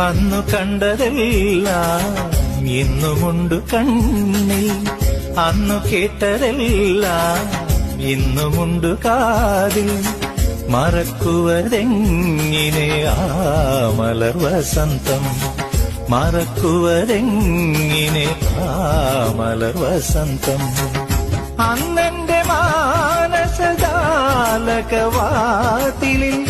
അന്നു കണ്ടതെല്ലാം ഇന്നുമുണ്ട് കണ്ണിൽ. അന്നു കേട്ടതെല്ലാം ഇന്നുമുണ്ട് കാതിൽ. മറക്കുവരെങ്ങിനെ ആ മലർ വസന്തം? മറക്കുവരെങ്ങിനെ ആ മലർ വസന്തം? അന്നെന്റെ മാനസജാലകവാതിലിൽ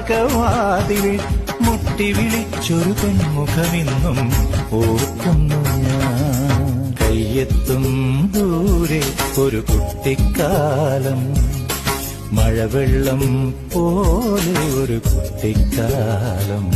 മാനസജാലകവാതിലിൽ മുട്ടി വിളിച്ചൊരു പെൺമുഖമെന്നും ഓർക്കുന്നു ഞാൻ. കയ്യെത്തും ദൂരെ ഒരു കുട്ടിക്കാലം മഴവെള്ളം പോലെ ഒരു കുട്ടിക്കാലം.